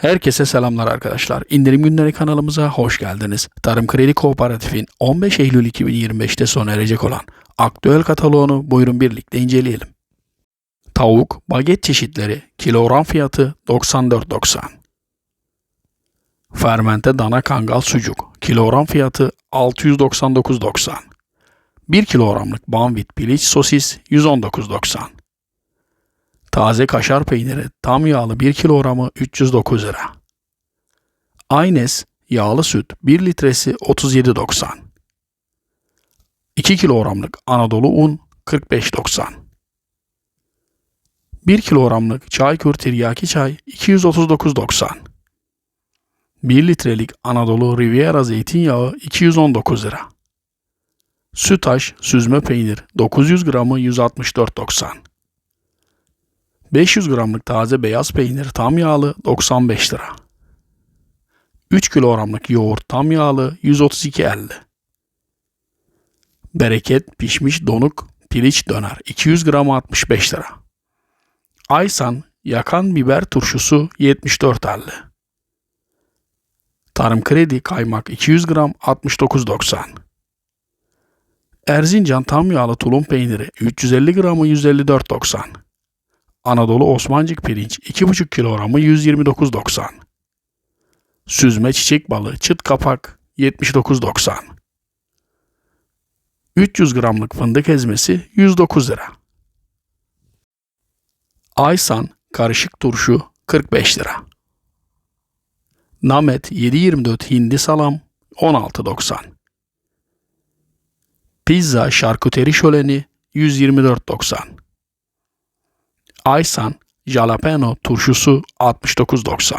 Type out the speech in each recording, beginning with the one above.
Herkese selamlar arkadaşlar. İndirim günleri kanalımıza hoş geldiniz. Tarım Kredi Kooperatif'in 15 Eylül 2025'te sona erecek olan aktüel kataloğunu buyurun birlikte inceleyelim. Tavuk, baget çeşitleri, kilogram fiyatı 94.90. Fermente dana kangal sucuk, kilogram fiyatı 699.90. 1 kilogramlık banvit piliç sosis 119.90. Taze kaşar peyniri tam yağlı 1 kilogramı 309 lira. Aynes yağlı süt 1 litresi 37.90. 2 kilogramlık Anadolu un 45.90. 1 kilogramlık Çaykur tiryaki çay 239.90. 1 litrelik Anadolu Riviera zeytinyağı 219 lira. Sütaş süzme peynir 900 gramı 164.90. 500 gramlık taze beyaz peynir tam yağlı 95 lira. 3 kilogramlık yoğurt tam yağlı 132.50. Bereket pişmiş donuk piliç döner 200 gram 65 lira. Aysan yakan biber turşusu 74.50. Tarım kredi kaymak 200 gram 69.90. Erzincan tam yağlı tulum peyniri 350 gramı 154.90. Anadolu Osmancık pirinç 2,5 kilogramı 129.90. Süzme çiçek balı çıt kapak 79.90. 300 gramlık fındık ezmesi 109 lira. Aysan karışık turşu 45 lira. Namet 724 hindi salam 16.90. Pizza şarküteri şöleni 124.90. Aysan jalapeno turşusu 69.90.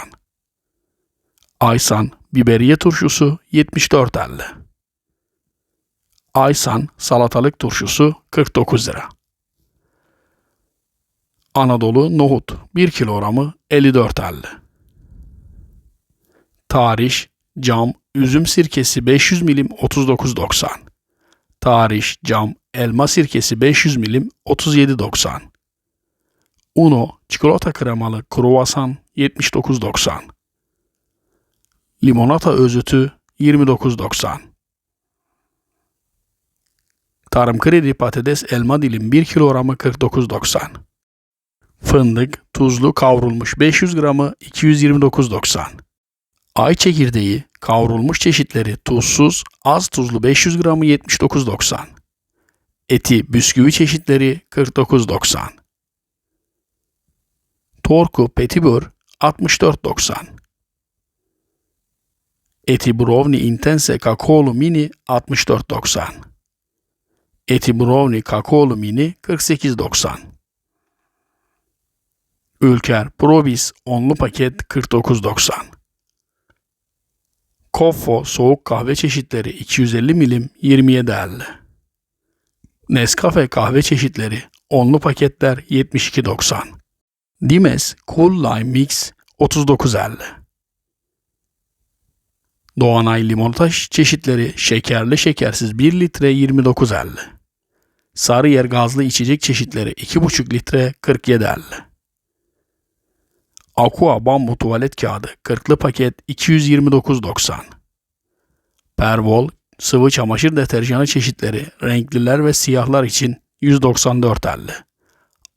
Aysan biberiye turşusu 74.50. Aysan salatalık turşusu 49 lira. Anadolu nohut 1 kilogramı 54.50. Tarih cam üzüm sirkesi 500 milim 39.90. Tarih cam elma sirkesi 500 milim 37.90. Uno çikolata kremalı kruvasan 79.90. Limonata özütü 29.90. Tarım kredi patates elma dilim 1 kilogramı 49.90. Fındık tuzlu kavrulmuş 500 gramı 229.90. Ay çekirdeği kavrulmuş çeşitleri tuzsuz az tuzlu 500 gramı 79.90. Eti bisküvi çeşitleri 49.90. Torku Petibör 64.90. Eti Brownie Intense Kakaolu Mini 64.90. Eti Brownie Kakaolu Mini 48.90. Ülker Probis onlu paket 49.90. Koffo soğuk kahve çeşitleri 250 milim 27.50. Nescafe kahve çeşitleri onlu paketler 72.90. Dimes Cool Lime Mix 39.50. Doğanay limonata çeşitleri şekerli şekersiz 1 litre 29.50. Sarıyer gazlı içecek çeşitleri 2,5 litre 47.50. Aqua bambu tuvalet kağıdı 40'lı paket 229.90. Pervol sıvı çamaşır deterjanı çeşitleri renkliler ve siyahlar için 194.50.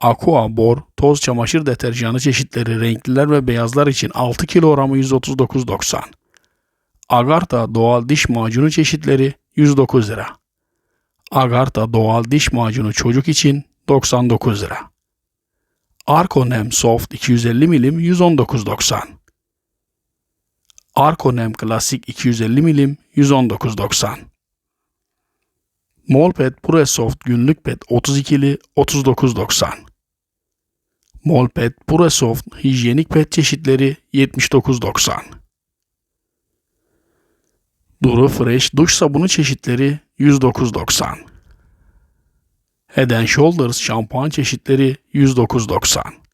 Aqua Bor toz çamaşır deterjanı çeşitleri renkliler ve beyazlar için 6 kilogramı 139.90. Agartha doğal diş macunu çeşitleri 109 lira. Agartha doğal diş macunu çocuk için 99 lira. Arkonem Soft 250 milim 119.90. Arkonem Klasik 250 milim 119.90. Molpet Pure Soft günlük pet 32'li 39.90. Molpet Pure Soft hijyenik pet çeşitleri 79.90. Duru Fresh duş sabunu çeşitleri 109.90. Head Shoulders şampuan çeşitleri 109.90.